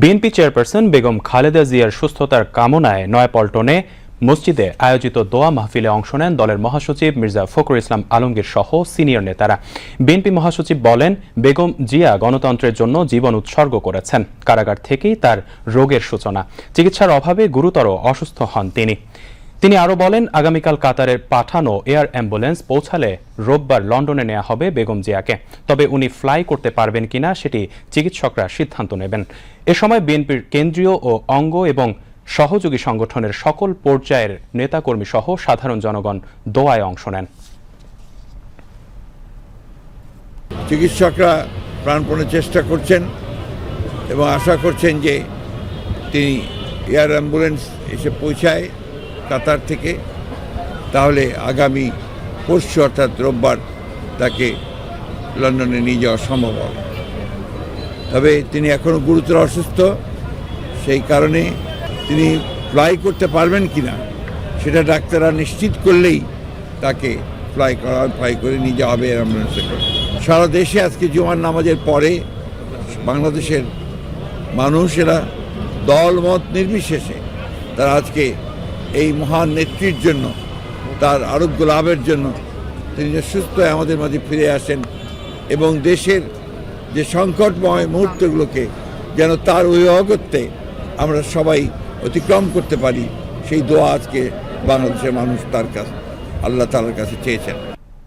BNP chairperson Begum Khaleda জিয়ার সুস্থতার কামনায় নয়াপল্টনে মসজিদে আয়োজিত দোয়া মাহফিলে অংশ নেন দলের মহাসচিব মির্জা ফখরুল ইসলাম আলমগীর সহ সিনিয়র নেতারা। বিএনপি মহাসচিব বলেন, বেগম জিয়া গণতন্ত্রের জন্য জীবন উৎসর্গ করেছেন। কারাগার থেকেই তার রোগের সূচনা। চিকিৎসার অভাবে গুরুতর অসুস্থ হন তিনি। তিনি আরও বলেন, আগামীকাল কাতারের পাঠানো এয়ার অ্যাম্বুলেন্স পৌঁছালে রোববার লন্ডনে নেওয়া হবে বেগম জিয়াকে। তবে উনি ফ্লাই করতে পারবেন কিনা সেটি চিকিৎসকরা সিদ্ধান্ত নেবেন। এ সময় বিএনপির কেন্দ্রীয় ও অঙ্গ এবং সহযোগী সংগঠনের সকল পর্যায়ের নেতাকর্মী সহ সাধারণ জনগণ দোয়ায় অংশ নেন। চিকিৎসকরা প্রাণপণে চেষ্টা করছেন এবং আশা করছেন যে তিনি এয়ার অ্যাম্বুলেন্স এসে পৌঁছায়। কাতার থেকে, তাহলে আগামী পরশু অর্থাৎ রোববার তাকে লন্ডনে নিয়ে যাওয়া সম্ভব হবে। তবে তিনি এখনও গুরুতর অসুস্থ, সেই কারণে তিনি ফ্লাই করতে পারবেন কি না সেটা ডাক্তাররা নিশ্চিত করলেই তাকে ফ্লাই করা ফ্লাই করে নিয়ে যাওয়া হবে অ্যাম্বুলেন্সে করে। সারা দেশে আজকে জুমার নামাজের পরে বাংলাদেশের মানুষেরা দলমত নির্বিশেষে তারা আজকে এই মহান নেত্রীর জন্য, তার আরোগ্য লাভের জন্য তিনি সুস্থ আমাদের মাঝে ফিরে আসেন এবং দেশের যে সংকটময় মুহূর্তগুলোকে যেন তার অভিভাবকত্বে আমরা সবাই অতিক্রম করতে পারি, সেই দোয়া আজকে বাংলাদেশের মানুষ তার কাছে আল্লাহ তালার কাছে চেয়েছেন।